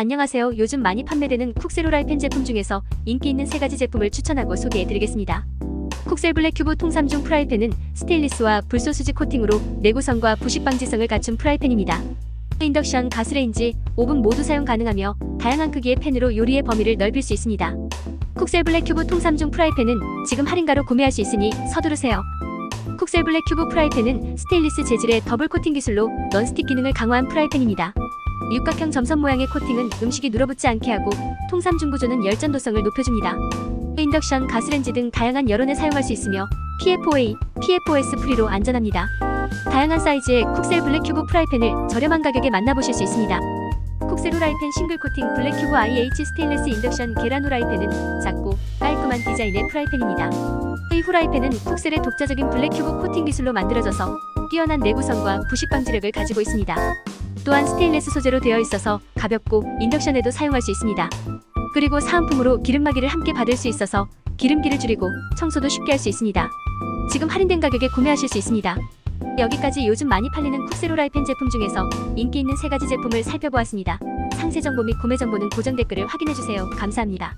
안녕하세요. 요즘 많이 판매되는 쿡셀 후라이팬 제품 중에서 인기 있는 세 가지 제품을 추천하고 소개해드리겠습니다. 쿡셀 블랙 큐브 통삼중 프라이팬은 스테인리스와 불소수지 코팅으로 내구성과 부식 방지성을 갖춘 프라이팬입니다. 인덕션, 가스레인지, 오븐 모두 사용 가능하며 다양한 크기의 팬으로 요리의 범위를 넓힐 수 있습니다. 쿡셀 블랙 큐브 통삼중 프라이팬은 지금 할인가로 구매할 수 있으니 서두르세요. 쿡셀 블랙 큐브 프라이팬은 스테인리스 재질의 더블 코팅 기술로 넌스틱 기능을 강화한 프라이팬입니다. 육각형 점선 모양의 코팅은 음식이 눌어붙지 않게 하고 통삼 중 구조는 열전 도성을 높여줍니다. 인덕션, 가스렌지 등 다양한 여론에 사용할 수 있으며 PFOA, PFOS 프리로 안전합니다. 다양한 사이즈의 쿡셀 블랙 큐브 프라이팬을 저렴한 가격에 만나보실 수 있습니다. 쿡셀 후라이팬 싱글 코팅 블랙 큐브 IH 스테인레스 인덕션 계란 후라이팬은 작고 깔끔한 디자인의 프라이팬입니다. 이 후라이팬은 쿡셀의 독자적인 블랙 큐브 코팅 기술로 만들어져서 뛰어난 내구성과 부식 방지력을 가지고 있습니다. 또한 스테인레스 소재로 되어 있어서 가볍고 인덕션에도 사용할 수 있습니다. 그리고 사은품으로 기름막이를 함께 받을 수 있어서 기름기를 줄이고 청소도 쉽게 할 수 있습니다. 지금 할인된 가격에 구매하실 수 있습니다. 여기까지 요즘 많이 팔리는 쿡셀 후라이팬 제품 중에서 인기 있는 세 가지 제품을 살펴보았습니다. 상세 정보 및 구매 정보는 고정 댓글을 확인해 주세요. 감사합니다.